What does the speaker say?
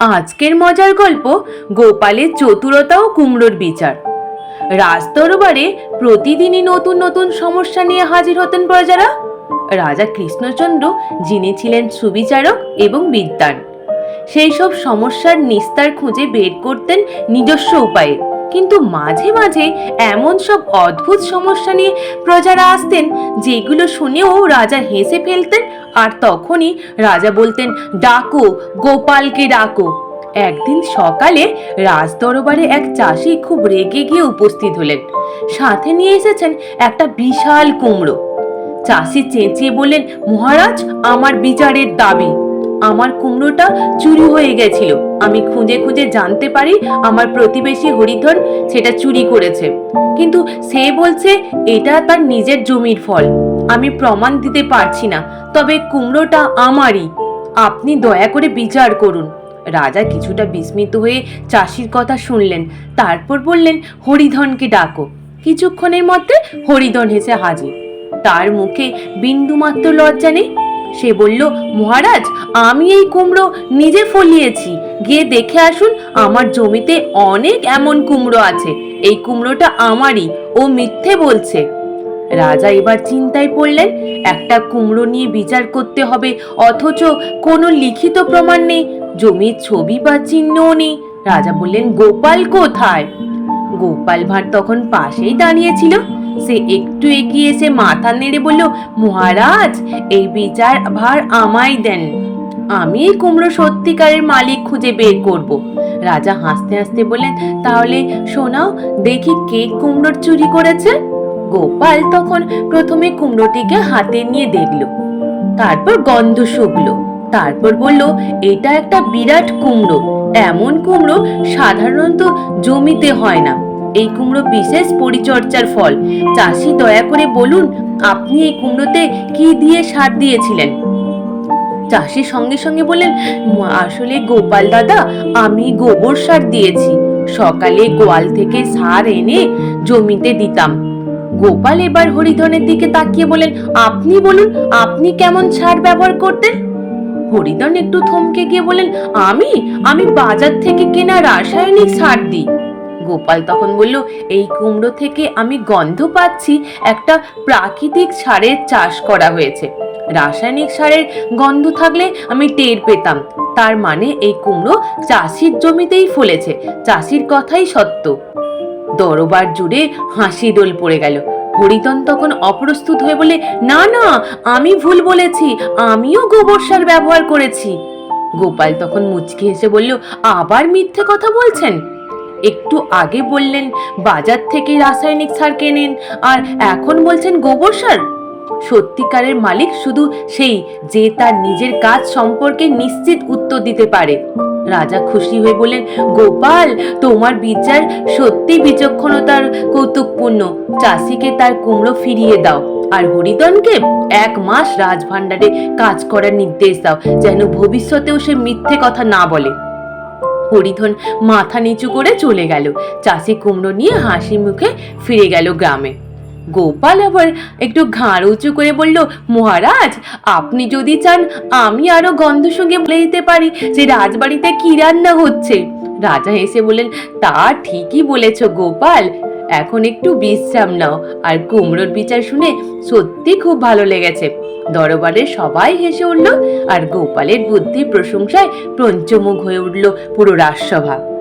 আজকের মজার গল্প গোপালের চতুরতা ও কুমড়োর বিচার। রাজদরবারে প্রতিদিনই নতুন নতুন সমস্যা নিয়ে হাজির হতেন প্রজারা। রাজা কৃষ্ণচন্দ্র, যিনি ছিলেন সুবিচারক এবং বিদ্বান, সেই সব সমস্যার নিস্তার খুঁজে বের করতেন নিজস্ব উপায়ে। কিন্তু মাঝে মাঝে এমন সব অদ্ভুত সমস্যা নিয়ে প্রজারা আসতেন, যেগুলো শুনেও রাজা হেসে ফেলতেন আর তখনই রাজা বলতেন, ডাকো, গোপালকে ডাকো। একদিন সকালে রাজদরবারে এক চাষি খুব রেগে গিয়ে উপস্থিত হলেন। সাথে নিয়ে এসেছেন একটা বিশাল কুমড়ো। চাষি চেঁচিয়ে বললেন, মহারাজ, আমার বিচারের দাবি। আমার কুমড়োটা চুরি হয়ে গেছিল। আমি খুঁজে খুঁজে জানতে পারি আমার প্রতিবেশী হরিধন সেটা চুরি করেছে। কিন্তু সে বলছে, এটা তার নিজের জমির ফল। আমি প্রমাণ দিতে পারছি না, তবে কুমড়োটা আমারই। আপনি দয়া করে বিচার করুন। রাজা কিছুটা বিস্মিত হয়ে চাষির কথা শুনলেন, তারপর বললেন, হরিধনকে ডাকো। কিছুক্ষণের মধ্যে হরিধন হেসে হাজির। তার মুখে বিন্দুমাত্র লজ্জা নেই। সে বলল, মহারাজ, আমি এই কুমড়ো নিজে ফলিয়েছি। গিয়ে দেখে আসুন, আমার জমিতে অনেক এমন কুমড়ো আছে। এই কুমড়োটা আমারই, ও মিথ্যে বলছে। রাজা এবার চিন্তায় পড়লেন, একটা কুমড়ো নিয়ে বিচার করতে হবে, অথচ কোনো লিখিত প্রমাণ নেই, জমির ছবি বা চিহ্নও নেই। রাজা বললেন, গোপাল কোথায়? গোপাল ভাঁড় তখন পাশেই দাঁড়িয়েছিল। সে একটু এগিয়ে এসে মাথা নেড়ে বলল, মহারাজ, এই বিচার ভার আমায় দেন। আমি এই কুমড়ো সত্যিকারের মালিক খুঁজে বের করব। রাজা হাসতে হাসতে বললেন, তাহলে শোনাও, দেখি কে কুমড়োর চুরি করেছে? গোপাল তখন প্রথমে কুমড়োটিকে হাতে নিয়ে দেখল। তারপর গন্ধ শুকলো। তারপর বলল, এটা একটা বিরাট কুমড়ো। এমন কুমড়ো সাধারণত জমিতে হয় না। এই কুমড়ো বিশেষ পরিচর্যার ফল। চাষি দয়া করে বলুন, আপনি এই কুমড়োতে কি দিয়ে সার দিয়েছিলেন? চাষি সঙ্গে সঙ্গে বললেন, আসলে গোপাল দাদা, আমি গোবর সার দিয়েছি। সকালে গোয়াল থেকে সার এনে জমিতে দিতাম। গোপাল এবার হরিধনের দিকে তাকিয়ে বলেন, আপনি বলুন, আপনি কেমন সার ব্যবহার করতেন? হরিধন একটু থমকে গিয়ে বলেন, আমি? আমি বাজার থেকে কেনা রাসায়নিক সার দিই। গোপাল তখন বলল, এই কুমড়ো থেকে আমি গন্ধ পাচ্ছি, একটা প্রাকৃতিক সারের চাষ করা হয়েছে। রাসায়নিক সারের গন্ধ থাকলে আমি টের পেতাম। তার মানে এই কুমড়ো চাষির জমিতেই ফলেছে। চাষির কথাই সত্য। দরবার জুড়ে হাসি দোল পড়ে গেল। হরিতন তখন অপ্রস্তুত হয়ে বলে, না না, আমি ভুল বলেছি, আমিও গোবর সার ব্যবহার করেছি। গোপাল তখন মুচকি হেসে বলল, আবার মিথ্যে কথা বলছেন? একটু আগে বললেন, বাজার থেকে রাসায়নিক সার কেনেন, আর এখন বলছেন গোবর সার? সত্যিকারের মালিক শুধু সেই যে তার নিজের কাজ সম্পর্কে নিশ্চিত উত্তর দিতে পারে। রাজা খুশি হয়ে বললেন, গোপাল, তোমার বিচার সত্যি বিচক্ষণতার কৌতুকপূর্ণ। চাষিকে তার কুমড়ো ফিরিয়ে দাও আর হরিদনকে এক মাস রাজভাণ্ডারে কাজ করার নির্দেশ দাও, যেন ভবিষ্যতেও সে মিথ্যে কথা না বলে। হরিধন মাথা নিচু করে চলে গেল। চাষি কুমড়ো নিয়ে হাসি মুখে ফিরে গেল গ্রামে। গোপাল আবার একটু ঘাড় উঁচু করে বলল, মহারাজ, আপনি যদি চান, আমি আরও গন্ধ সঙ্গে বলে দিতে পারি যে রাজবাড়িতে কি রান্না হচ্ছে। রাজা হেসে বললেন, তা ঠিকই বলেছ গোপাল। এখন একটু বিশ্রাম নাও, আর কুমড়োর বিচার শুনে সত্যি খুব ভালো লেগেছে। দরবারের সবাই হেসে উঠল, আর গোপালের বুদ্ধি প্রশংসায় পঞ্চমুখ হয়ে উঠল পুরো রাজসভা।